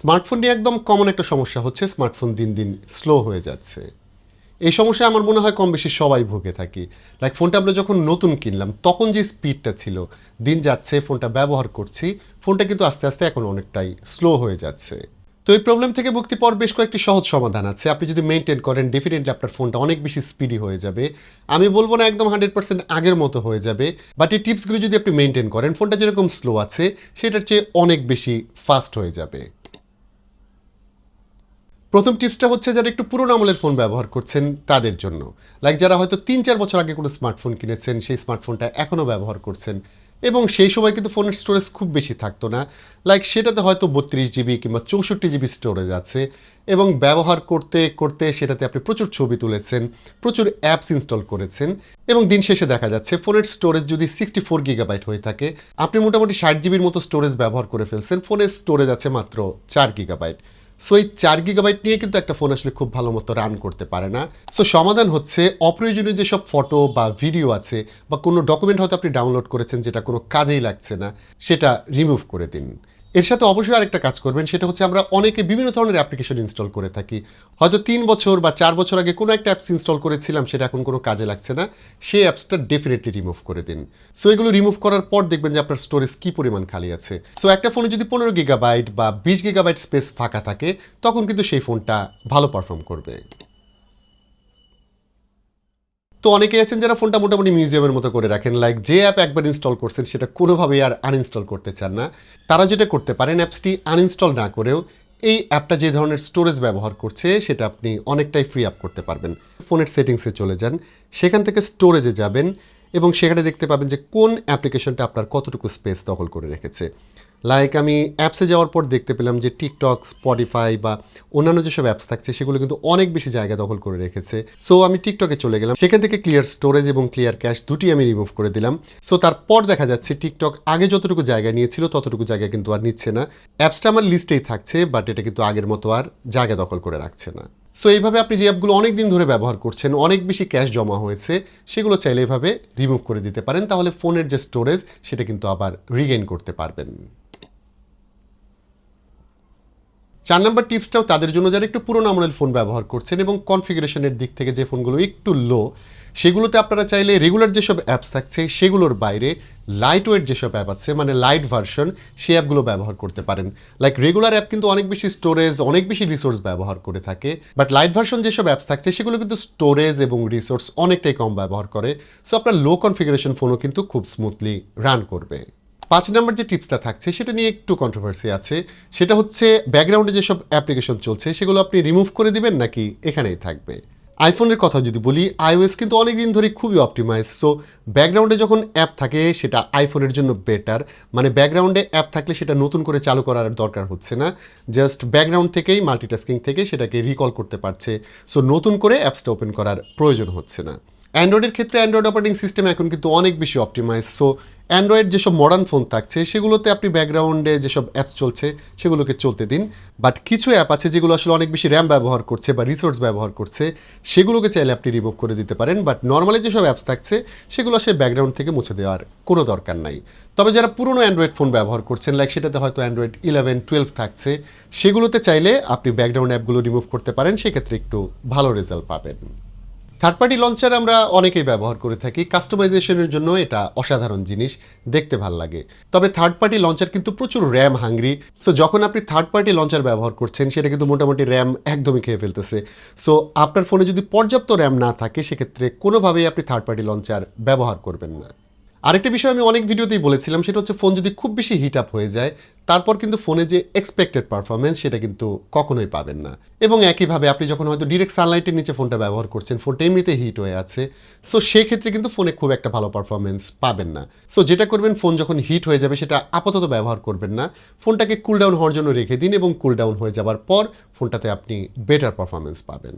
Smartphone নিয়ে একদম common একটা সমস্যা হচ্ছে, স্মার্টফোন দিন দিন স্লো হয়ে যাচ্ছে। এই সমস্যা আমার মনে হয় কম বেশি সবাই ভুগে থাকি। লাইক ফোনটা আমরা যখন নতুন কিনলাম, তখন যে স্পিডটা ছিল, দিন যাচ্ছে ফোনটা ব্যবহার করছি ফোনটা কিন্তু আস্তে আস্তে এখন অনেকটাই স্লো হয়ে যাচ্ছে। তো এই প্রবলেম থেকে মুক্তি পাওয়ার বেশ কয়েকটি সহজ সমাধান আছে। আপনি যদি মেনটেন করেন ডেফিনেটলি আপনার ফোনটা অনেক বেশি স্পিডি হয়ে যাবে। আমি বলব না একদম হান্ড্রেড পার্সেন্ট আগের মতো হয়ে যাবে বাট এই টিপসগুলো যদি আপনি মেনটেন করেন ফোনটা যেরকম স্লো আছে, সেটার চেয়ে অনেক বেশি ফাস্ট হয়ে যাবে। প্রথম টিপসটা হচ্ছে যারা একটু পুরোনো আমলের ফোন ব্যবহার করছেন তাদের জন্য। লাইক যারা হয়তো তিন চার বছর আগে কোনো স্মার্টফোন কিনেছেন, সেই স্মার্টফোনটা এখনও ব্যবহার করছেন এবং সেই সময় কিন্তু ফোনের স্টোরেজ খুব বেশি থাকতো না। লাইক সেটাতে হয়তো বত্রিশ জিবি কিংবা চৌষট্টি জিবি স্টোরেজ আছে এবং ব্যবহার করতে করতে সেটাতে আপনি প্রচুর ছবি তুলেছেন, প্রচুর অ্যাপস ইনস্টল করেছেন এবং দিন শেষে দেখা যাচ্ছে ফোনের স্টোরেজ যদি সিক্সটি ফোর গিগাবাইট হয়ে থাকে, আপনি মোটামুটি ষাট জিবির মতো স্টোরেজ ব্যবহার করে ফেলছেন, ফোনের স্টোরেজ আছে মাত্র চার গিগাবাইট সো এই চার গিগাবাইট নিয়ে কিন্তু একটা ফোন আসলে খুব ভালো মতো রান করতে পারে না। সো সমাধান হচ্ছে অপ্রয়োজনীয় যেসব ফটো বা ভিডিও আছে বা কোনো ডকুমেন্ট হয়তো আপনি ডাউনলোড করেছেন যেটা কোনো কাজেই লাগছে না, সেটা রিমুভ করে দিন। এর সাথে অবশ্যই আরেকটা কাজ করবেন, সেটা হচ্ছে আমরা অনেকে বিভিন্ন ধরনের অ্যাপ্লিকেশন ইনস্টল করে থাকি। হয়তো তিন বছর বা চার বছর আগে কোনো একটা অ্যাপস ইনস্টল করেছিলাম, সেটা এখন কোনো কাজে লাগছে না, সেই অ্যাপসটা ডেফিনেটলি রিমুভ করে দিন। সো এগুলো রিমুভ করার পর দেখবেন যে আপনার স্টোরেজ কী পরিমাণ খালি আছে। সো একটা ফোনে যদি পনেরো গিগাবাইট বা বিশ গিগাবাইট স্পেস ফাঁকা থাকে, তখন কিন্তু সেই ফোনটা ভালো পারফর্ম করবে। তো অনেকে আছেন যারা ফোনটা মোটামুটি মিউজিয়ামের মতো করে রাখেন লাইক যে অ্যাপ একবার ইনস্টল করছেন সেটা কোনোভাবেই আর আনইনস্টল করতে চান না। তারা যেটা করতে পারেন অ্যাপসটি আনইনস্টল না করেও এই অ্যাপটা যে ধরনের স্টোরেজ ব্যবহার করছে সেটা আপনি অনেকটাই ফ্রি আপ করতে পারবেন। ফোনের সেটিংসে চলে যান, সেখান থেকে স্টোরেজে যাবেন এবং সেখানে দেখতে পাবেন যে কোন অ্যাপ্লিকেশনটা আপনার কতটুকু স্পেস দখল করে রেখেছে। লাইক আমি অ্যাপসে যাওয়ার পর দেখতে পেলাম যে টিকটক স্পটিফাই বা অন্যান্য যেসব অ্যাপস থাকছে, সেগুলো কিন্তু অনেক বেশি জায়গা দখল করে রেখেছে। সো আমি টিকটকে চলে গেলাম। সেখান থেকে ক্লিয়ার স্টোরেজ এবং ক্লিয়ার ক্যাশ দুটি আমি রিমুভ করে দিলাম। সো তারপর দেখা যাচ্ছে টিকটক আগে যতটুকু জায়গা নিয়েছিল, ততটুকু জায়গা কিন্তু আর নিচ্ছে না। অ্যাপসটা আমার লিস্টেই থাকছে বাট এটা কিন্তু আগের মতো আর জায়গা দখল করে রাখছে না। সো এইভাবে আপনি যে অ্যাপগুলো অনেক দিন ধরে ব্যবহার করছেন, অনেক বেশি ক্যাশ জমা হয়েছে, সেগুলো চাইলে এভাবে রিমুভ করে দিতে পারেন। তাহলে ফোনের যে স্টোরেজ সেটা কিন্তু আবার রিগেইন করতে পারবেন। চার নম্বর টিপসটাও তাদের জন্য যারা একটু পুরোনো আমলের ফোন ব্যবহার করছেন এবং কনফিগারেশনের দিক থেকে যে ফোনগুলো একটু লো সেগুলোতে আপনারা চাইলে রেগুলার যেসব অ্যাপস থাকছে সেগুলোর বাইরে লাইট ওয়েট যেসব অ্যাপ আছে মানে লাইট ভার্সন সেই অ্যাপগুলো ব্যবহার করতে পারেন। লাইক রেগুলার অ্যাপ কিন্তু অনেক বেশি স্টোরেজ অনেক বেশি রিসোর্স ব্যবহার করে থাকে বাট লাইট ভার্সন যেসব অ্যাপস থাকছে সেগুলো কিন্তু স্টোরেজ এবং রিসোর্স অনেকটাই কম ব্যবহার করে সো আপনার লো কনফিগারেশন ফোনও কিন্তু খুব স্মুথলি রান করবে। পাঁচ নম্বর যে টিপসটা থাকছে, সেটা নিয়ে একটু কন্ট্রোভার্সি আছে। সেটা হচ্ছে ব্যাকগ্রাউন্ডে যেসব অ্যাপ্লিকেশন চলছে, সেগুলো আপনি রিমুভ করে দিবেন নাকি এখানেই থাকবে? আইফোনের কথা যদি বলি আইওএস কিন্তু অনেক দিন ধরে খুবই অপটিমাইজ সো ব্যাকগ্রাউন্ডে যখন অ্যাপ থাকে, সেটা আইফোনের জন্য বেটার মানে ব্যাকগ্রাউন্ডে অ্যাপ থাকলে সেটা নতুন করে চালু করার দরকার হচ্ছে না। জাস্ট ব্যাকগ্রাউন্ড থেকেই মাল্টিটাস্কিং থেকে সেটাকে রিকল করতে পারছে। সো নতুন করে অ্যাপসটা ওপেন করার প্রয়োজন হচ্ছে না। অ্যান্ড্রয়েডের ক্ষেত্রে অ্যান্ড্রয়েড অপারেটিং সিস্টেম এখন কিন্তু অনেক বেশি অপটিমাইজ সো অ্যান্ড্রয়েড যেসব মডার্ন ফোন থাকছে, সেগুলোতে আপনি ব্যাকগ্রাউন্ডে যেসব অ্যাপ চলছে, সেগুলোকে চলতে দিন। বাট কিছু অ্যাপ আছে যেগুলো আসলে অনেক বেশি র্যাম ব্যবহার করছে বা রিসোর্স ব্যবহার করছে, সেগুলোকে চাইলে আপনি রিমুভ করে দিতে পারেন। বাট নর্মালি যেসব অ্যাপস থাকছে, সেগুলো আসলে ব্যাকগ্রাউন্ড থেকে মুছে দেওয়ার কোনো দরকার নাই। তবে যারা পুরনো অ্যান্ড্রয়েড ফোন ব্যবহার করছেন লাইক সেটাতে হয়তো অ্যান্ড্রয়েড ইলেভেন টুয়েলভ থাকছে, সেগুলোতে চাইলে আপনি ব্যাকগ্রাউন্ড অ্যাপগুলো রিমুভ করতে পারেন। সেক্ষেত্রে একটু ভালো রেজাল্ট পাবেন। থার্ড পার্টি লঞ্চার আমরা অনেকেই ব্যবহার করে থাকি। কাস্টমাইজেশনের জন্য এটা অসাধারণ জিনিস, দেখতে ভালো লাগে। তবে থার্ড পার্টি লঞ্চার কিন্তু প্রচুর র্যাম হাঙ্গরি সো যখন আপনি থার্ড পার্টি লঞ্চার ব্যবহার করছেন, সেটা কিন্তু মোটামুটি র্যাম একদমই খেয়ে ফেলতেছে। সো আপনার ফোনে যদি পর্যাপ্ত র্যাম না থাকে, সেক্ষেত্রে কোনোভাবেই আপনি থার্ড পার্টি লঞ্চার ব্যবহার করবেন না। আরেকটা বিষয় আমি অনেক ভিডিওতেই বলেছিলাম, সেটা হচ্ছে ফোন যদি খুব বেশি হিট আপ হয়ে যায়, তারপর কিন্তু ফোনে যে এক্সপেক্টেড পারফরমেন্স সেটা কিন্তু কখনোই পাবেন না। এবং একইভাবে আপনি যখন হয়তো ডিরেক্ট সানলাইটের নিচে ফোনটা ব্যবহার করছেন, ফোনটা এমনিতে হিট হয়ে আছে সো সেক্ষেত্রে কিন্তু ফোনে খুব একটা ভালো পারফরমেন্স পাবেন না। সো যেটা করবেন, ফোন যখন হিট হয়ে যাবে, সেটা আপাতত ব্যবহার করবেন না। ফোনটাকে কুল ডাউন হওয়ার জন্য রেখে দিন এবং কুল ডাউন হয়ে যাওয়ার পর ফোনটাতে আপনি বেটার পারফরমেন্স পাবেন।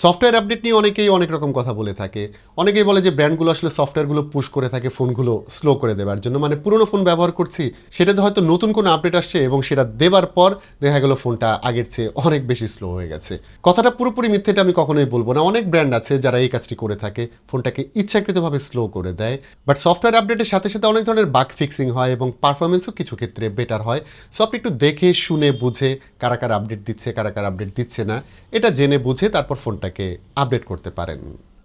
সফটওয়্যার আপডেট নিয়ে অনেকেই অনেক রকম কথা বলে থাকে। অনেকেই বলে যে ব্র্যান্ডগুলো আসলে সফটওয়্যারগুলো পুশ করে থাকে, ফোনগুলো স্লো করে দেওয়ার জন্য। মানে পুরনো ফোন ব্যবহার করছি, সেটাতে হয়তো নতুন কোনো আপডেট আসছে এবং সেটা দেবার পর দেখা গেল ফোনটা আগের চেয়ে অনেক বেশি স্লো হয়ে গেছে। কথাটা পুরোপুরি মিথ্যেটা আমি কখনোই বলব না। অনেক ব্র্যান্ড আছে যারা এই কাজটি করে থাকে, ফোনটাকে ইচ্ছাকৃতভাবে স্লো করে দেয়। বাট সফটওয়্যার আপডেটের সাথে সাথে অনেক ধরনের বাগ ফিক্সিং হয় এবং পারফরমেন্সও কিছু ক্ষেত্রে বেটার হয়। সো আপনি একটু দেখে, শুনে, বুঝে কারা কারা আপডেট দিচ্ছে, কারা কারা আপডেট দিচ্ছে না, এটা জেনে, বুঝে তারপর ফোনটাকে আপডেট করতে পারেন।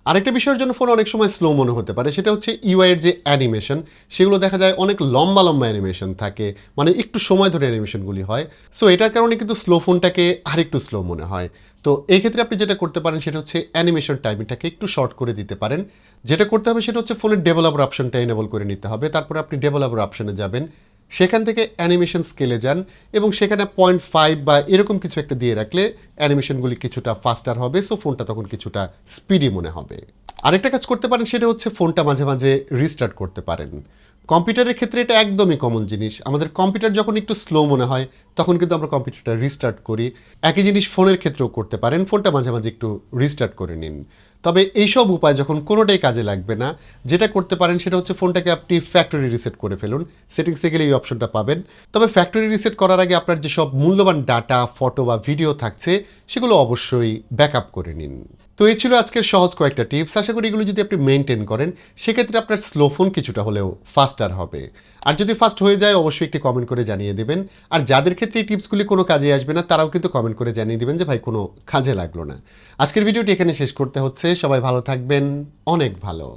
আরেকটা বিষয়ের জন্য ফোন অনেক সময় স্লো মনে হতে পারে, সেটা হচ্ছে ইউআই এর যে অ্যানিমেশন সেগুলো দেখা যায় অনেক লম্বা লম্বা অ্যানিমেশন থাকে মানে একটু সময় ধরে অ্যানিমেশনগুলি হয়। সো এটার কারণে কিন্তু স্লো ফোনটাকে আরেকটু স্লো মনে হয়। তো, এই ক্ষেত্রে আপনি যেটা করতে পারেন, সেটা হচ্ছে অ্যানিমেশন টাইমিংটাকে একটু শর্ট করে দিতে পারেন। যেটা করতে হবে, সেটা হচ্ছে ফোনের ডেভেলপার অপশনটা এনেবল করে নিতে হবে। তারপরে আপনি ডেভেলপার অপশনে যাবেন। সেখান থেকে অ্যানিমেশন স্কেলে যান এবং সেখানে পয়েন্ট ফাইভ বা এরকম কিছু একটা দিয়ে রাখলে অ্যানিমেশনগুলি কিছুটা ফাস্টার হবে সো ফোনটা তখন কিছুটা স্পিডি মনে হবে। আরেকটা কাজ করতে পারেন, সেটা হচ্ছে ফোনটা মাঝে মাঝে রিস্টার্ট করতে পারেন। কম্পিউটারের ক্ষেত্রে এটা একদমই কমন জিনিস। আমাদের কম্পিউটার যখন একটু স্লো মনে হয়, তখন কিন্তু আমরা কম্পিউটারটা রিস্টার্ট করি। একই জিনিস ফোনের ক্ষেত্রেও করতে পারেন, ফোনটা মাঝে মাঝে একটু রিস্টার্ট করে নিন। তবে এইসব উপায় যখন কোনোটাই কাজে লাগবে না, যেটা করতে পারেন সেটা হচ্ছে ফোনটাকে আপনি ফ্যাক্টরি রিসেট করে ফেলুন। সেটিংসে গেলে এই অপশনটা পাবেন। তবে ফ্যাক্টরি রিসেট করার আগে আপনার যেসব মূল্যবান ডাটা ফটো বা ভিডিও থাকছে, সেগুলো অবশ্যই ব্যাকআপ করে নিন। তো এই ছিল আজকের সহজ কয়েকটা টিপস। আশা করি এগুলো যদি আপনি মেনটেন করেন, সেক্ষেত্রে আপনার স্লো ফোন কিছুটা হলেও ফাস্টার হবে। আর যদি ফাস্ট হয়ে যায়, অবশ্যই একটি কমেন্ট করে জানিয়ে দেবেন। আর যাদের ক্ষেত্রে এই টিপসগুলি কোনো কাজে আসবে না, তারাও কিন্তু কমেন্ট করে জানিয়ে দেবেন যে, ভাই, কোনো কাজে লাগল না। আজকের ভিডিওটি এখানে শেষ করতে হচ্ছে। সবাই ভালো থাকবেন। অনেক ভালো।